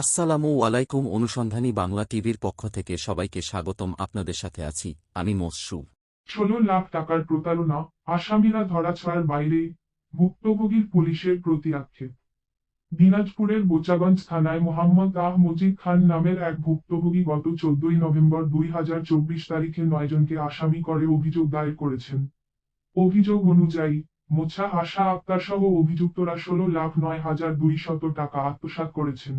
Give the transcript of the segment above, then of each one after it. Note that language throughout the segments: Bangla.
আসসালামু আলাইকুম অনুসন্ধানী বাংলা টিভির পক্ষ থেকে সবাইকে স্বাগতম, আপনাদের সাথে আছি আমি মসরু। ষোলো লাখ টাকার প্রতারণা, আসামিরা ধরাছোঁয়ার বাইরে, ভুক্তভোগীর পুলিশের প্রতি আক্ষেপ। দিনাজপুরের বোচাগঞ্জ থানায় মোহাম্মদ আহ মজিদ খান নামের এক ভুক্তভোগী গত চোদ্দই নভেম্বর দুই হাজার চব্বিশ তারিখে নয়জনকে আসামি করে অভিযোগ দায়ের করেছেন। অভিযোগ অনুযায়ী, মোছা আশা আক্তার সহ অভিযুক্তরা ষোলো লাখ নয় হাজার দুইশত টাকা আত্মসাৎ করেছেন।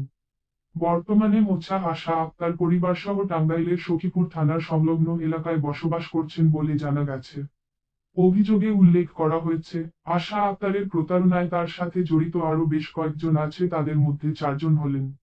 বর্তমানে মোছা আশা আক্তার পরিবার সহ টাঙ্গাইলের সখীপুর থানার সংলগ্ন এলাকায় বসবাস করছেন বলে জানা গেছে। অভিযোগে উল্লেখ করা হয়েছে, আশা আক্তারের প্রতারণায় তার সাথে জড়িত আরও বেশ কয়েকজন আছে, তাদের মধ্যে চারজন হলেন।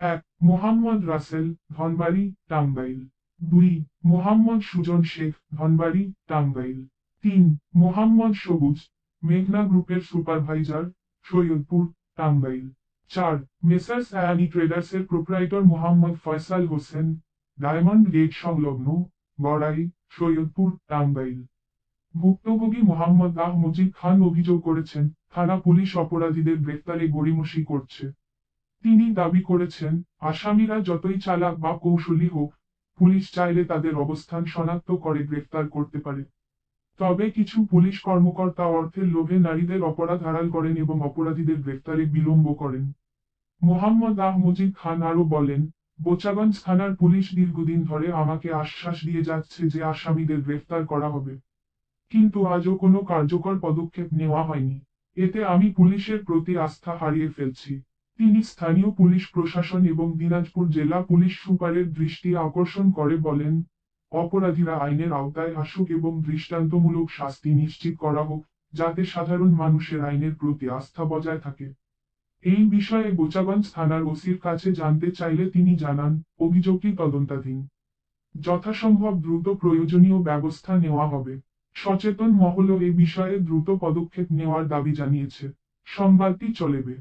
এক, মোহাম্মদ রাসেল, ধনবাড়ি, টাঙ্গাইল। দুই, মোহাম্মদ সুজন শেখ, ধনবাড়ি, টাঙ্গাইল। তিন, মোহাম্মদ সবুজ, মেঘনা গ্রুপের সুপারভাইজার, সৈয়দপুর, টাঙ্গাইল। চার messrs Ayani ট্রেডার্সের proprietor Mohammad Faisal Hossain, diamond gate সংলগ্ন, গড়াই, সৈয়দপুর, টাঙ্গাইল। ভুক্তভোগী মোহাম্মদ আহ মুজিব খান অভিযোগ করেছেন, থানা পুলিশ অপরাধীদের গ্রেফতারে গড়িমসি করছে। তিনি দাবি করেছেন, আসামিরা যতই চালাক বা কৌশলী হোক, পুলিশ চাইলে তাদের অবস্থান শনাক্ত করে গ্রেফতার করতে পারে। তবে কিছু পুলিশ কর্মকর্তা অর্থের লোভে নারীদের অপরাধ আড়াল করেন এবং অপরাধীদের গ্রেফতারে বিলম্ব করেন। মোহাম্মদ আহ মুজিব খান আরও বলেন, বোচাগঞ্জ থানার পুলিশ দীর্ঘদিন ধরে আমাকে আশ্বাস দিয়ে যাচ্ছে যে আসামিদের গ্রেফতার করা হবে। কিন্তু আজও কোনো কার্যকর পদক্ষেপ নেওয়া হয়নি। এতে আমি পুলিশের প্রতি আস্থা হারিয়ে ফেলছি। তিনি স্থানীয় পুলিশ প্রশাসন এবং দিনাজপুর জেলা পুলিশ সুপারের দৃষ্টি আকর্ষণ করে বলেন অপরাধীরা আইনের আওতায় আসুক এবং দৃষ্টান্তমূলক শাস্তি নিশ্চিত করা হোক, যাতে সাধারণ মানুষের আইনের প্রতি আস্থা বজায় থাকে। এই বিষয়ে বোচাগঞ্জ থানার ওসির কাছে জানতে চাইলে তিনি জানান, অভিযোগটি তদন্তাধীন। যথাসম্ভব দ্রুত প্রয়োজনীয় ব্যবস্থা নেওয়া হবে। সচেতন মহলও এ বিষয়ে দ্রুত পদক্ষেপ নেওয়ার দাবি জানিয়েছে। সংবাদটি চলেবে।